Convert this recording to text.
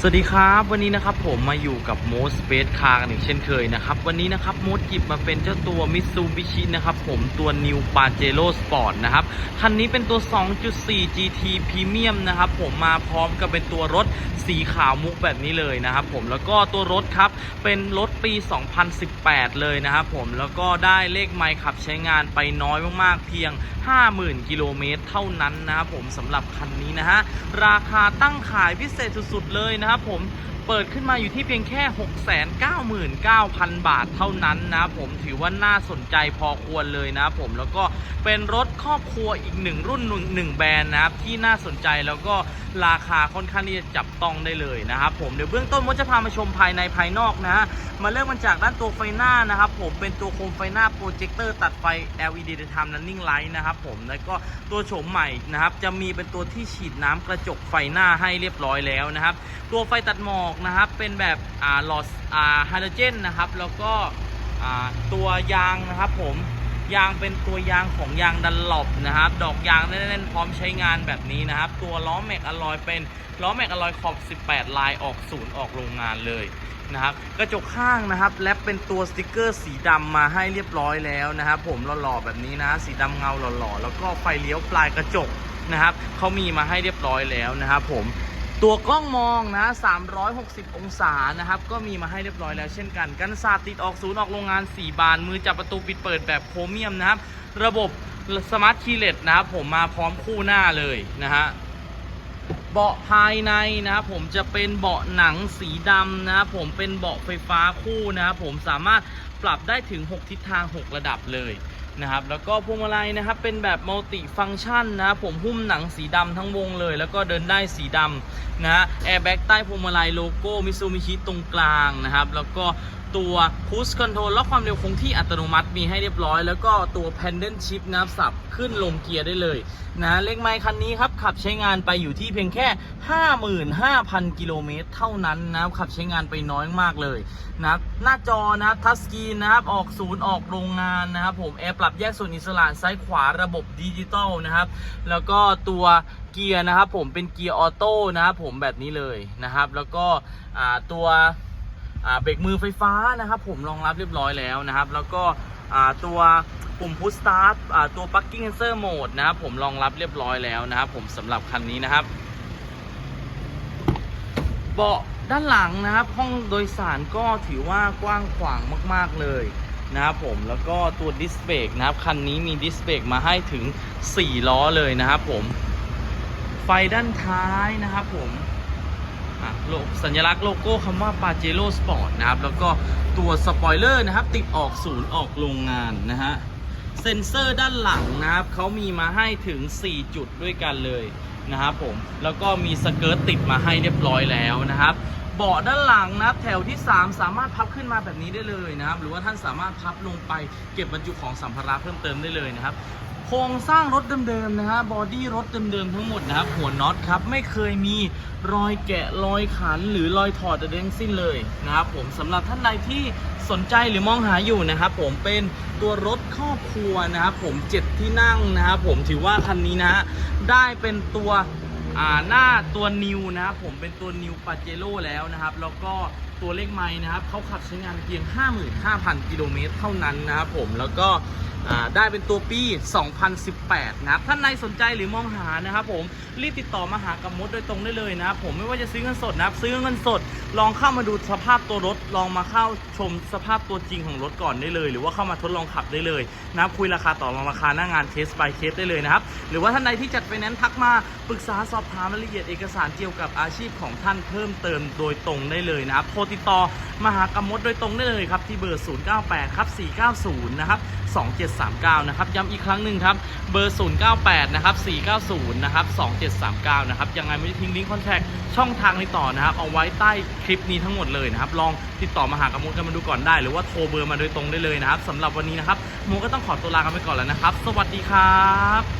สวัสดีครับวันนี้นะครับผมมาอยู่กับโมสเปซคาร์กันอีกเช่นเคยนะครับ วันนี้นะครับโมดหยิบมาเป็นเจ้าตัวมิ t ซูบิชินะครับผมตัว New Pajero Sport นะครับ คันนี้เป็นตัว 2.4 GT Premium นะครับผมมาพร้อมกับเป็นตัวรถสีขาวมุกแบบนี้เลยนะครับผมแล้วก็ตัวรถครับเป็นรถปี 2018 เลยนะครับผมแล้วก็ได้เลขไมล์ขับใช้งานไปน้อยมากๆ เพียง 50,000 กิโลเมตรเท่านั้นนะครับผมสำหรับคันนี้นะฮะราคาตั้งขายพิเศษสุดๆเลยนะครับผม เปิดขึ้นมาอยู่ที่เพียงแค่ 699,000 บาทเท่านั้นนะผมถือว่าน่าสนใจพอควรเลยนะผมแล้วก็เป็นรถครอบครัวอีกหนึ่งรุ่นหนึ่งหนงแบรนด์นะครับที่น่าสนใจแล้วก็ราคาค่อนข้างที่จะจับต้องได้เลยนะครับผมเดี๋ยวเบื้องต้นมดจะพามาชมภายในภายนอกนะฮะมาเริ่มกันจากด้านตัวไฟหน้านะครับผมเป็นตัวโคมไฟหน้าโปรเจคเตอร์ตัดไฟ LED Daytime Running Light นะครับผมแล้วก็ตัวโฉมใหม่นะครับจะมีเป็นตัวที่ฉีดน้ำกระจกไฟหน้าให้เรียบร้อยแล้วนะครับตัวไฟตัดหมอกนะครับ เป็นแบบอ่าหลอดอ่าไฮโดรเจนนะครับ แล้วก็อ่าตัวยางนะครับผมยางเป็นตัวยางของยางดันหลบนะครับ ดอกยางแน่นๆพร้อมใช้งานแบบนี้นะครับ ตัวล้อแม็กอลลอยเป็นล้อแม็กอลลอยขอบ 18 ลายออกศูนย์ออกโรงงานเลยนะครับกระจกข้างนะครับและเป็นตัวสติกเกอร์สีดำมาให้เรียบร้อยแล้วนะครับผมหล่อๆแบบนี้นะสีดำเงาหล่อๆแล้วก็ไฟเลี้ยวปลายกระจกนะครับเขามีมาให้เรียบร้อยแล้วนะครับผม ตัวกล้องมองนะ 360 องศานะครับ ก็มีมาให้เรียบร้อยแล้วเช่นกัน กันศาสตร์ติดออกศูนย์ออกโรงงาน 4 บาน มือจับประตูปิดเปิดแบบโครเมียมนะครับ ระบบสมาร์ทคีเลสนะครับ ผมมาพร้อมคู่หน้าเลยนะฮะ เบาะภายในนะครับผมจะเป็นเบาะหนังสีดำนะครับผมเป็นเบาะไฟฟ้าคู่นะครับผมสามารถปรับได้ถึง 6 ทิศทาง 6 ระดับเลย นะครับแล้วก็พวงมาลัยนะครับเป็นแบบมัลติฟังก์ชันนะผมหุ้มหนังสีดำทั้งวงเลย แล้วก็เดินได้สีดำนะฮะแอร์แบ็กใต้พวงมาลัยโลโก้มิซูมิชิตรงกลางนะครับแล้วก็ตัวคูสคอนโทรลล็อกความเร็วคงที่อัตโนมัติมีให้เรียบร้อย แล้วก็ตัว Pendant Shift นะครับสับขึ้นลงเกียร์ได้เลยนะเลขไมล์คันนี้ครับ ขับใช้งานไปอยู่ที่เพียงแค่ 55,000 กิโลเมตรเท่านั้นนะขับใช้งานไปน้อยมากเลยนะหน้าจอนะทัชสกรีนนะครับ ออกศูนย์ออกโรงงานนะครับผมแอร์ปรับแยกส่วนอิสระซ้ายขวาระบบดิจิตอลนะครับ แล้วก็ตัวเกียร์นะครับผมเป็นเกียร์ออโต้นะครับผมแบบนี้เลยนะครับ แล้วก็ตัว เบรกมือไฟฟ้านะครับผมรองรับเรียบร้อยแล้วนะครับ แล้วก็ตัวปุ่มพุชสตาร์ทตัว Parking Sensor Mode นะครับผมรองรับเรียบร้อยแล้วนะครับผมสำหรับคันนี้นะครับเบาะด้านหลังนะครับ ห้องโดยสารก็ถือว่ากว้างขวางมาก ๆ เลยนะครับผมแล้วก็ตัวดิสเบรกนะครับคันนี้มีดิสเบรกมาให้ถึง 4 ล้อเลยนะครับผม ไฟด้านท้ายนะครับผม อะสัญลักษณ์โลโก้คำว่า Pajero Sport นะครับ แล้วก็ตัวสปอยเลอร์นะครับ ติดออกศูนย์ออกโรงงานนะฮะ เซ็นเซอร์ด้านหลังนะครับเขามีมาให้ถึง 4 จุดด้วยกันเลยนะครับผม แล้วก็มีสเกิร์ตติดมาให้เรียบร้อยแล้วนะครับเบาะด้านหลังนะครับแถวที่ 3 สามารถพับขึ้นมาแบบนี้ได้เลยนะครับ หรือว่าท่านสามารถพับลงไปเก็บบรรจุของสัมภาระเพิ่มเติมได้เลยนะครับ โครงสร้างรถเดิมๆนะฮะบอดี้รถเดิมๆทั้งหมดนะครับหัวน็อตครับไม่เคยมีรอยแกะรอยขันหรือรอยถอดใดๆทั้งสิ้นเลยนะครับผมสำหรับท่านใดที่สนใจหรือมองหาอยู่นะครับผมเป็นตัวรถครอบครัวนะครับผมเจ็ดที่นั่งนะครับผมถือว่าคันนี้นะฮะได้เป็นตัวหน้าตัวนิวนะครับผมเป็นตัวนิวปาเจโร่แล้วนะครับ แล้วก็ ตัวเลขไม้นะครับเขาขับใช้งานเพียง 55,000 กิโลเมตรเท่านั้นนะครับผมแล้วก็ได้เป็นตัวปี 2018 นะครับ ท่านใดสนใจหรือมองหานะครับผม รีบติดต่อมาหากับมดโดยตรงได้เลยนะครับผม ไม่ว่าจะซื้อเงินสดนะครับ ซื้อเงินสด ลองเข้ามาดูสภาพตัวรถ ลองมาเข้าชมสภาพตัวจริงของรถก่อนได้เลย หรือว่าเข้ามาทดลองขับได้เลยนะครับ คุยราคาต่อรองราคาหน้างานเคส by เคสได้เลยนะครับ หรือว่าท่านใดที่จัดไฟแนนซ์ทักมาปรึกษาสอบถามรายละเอียดเอกสารเกี่ยวกับอาชีพของท่านเพิ่มเติมโดยตรงได้เลยนะครับโทรติดต่อมาหากับมดโดยตรงได้เลยครับ ที่เบอร์ 098 ครับ 490 นะครับ 2739 นะครับ ย้ำอีกครั้งหนึ่งครับ เบอร์ 098 นะครับ 490 นะครับ 2739 นะครับ ยังไงไม่ได้ทิ้งลิงก์คอนแทคช่องทางนี้ต่อนะครับ เอาไว้ใต้คลิปนี้ทั้งหมดเลยนะครับ ลองติดต่อมาหากระมุดกันมาดูก่อนได้ หรือว่าโทรเบอร์มาโดยตรงได้เลยนะครับสำหรับวันนี้นะครับโมก็ต้องขอตัวลากันไปก่อนแล้วนะครับ สวัสดีครับ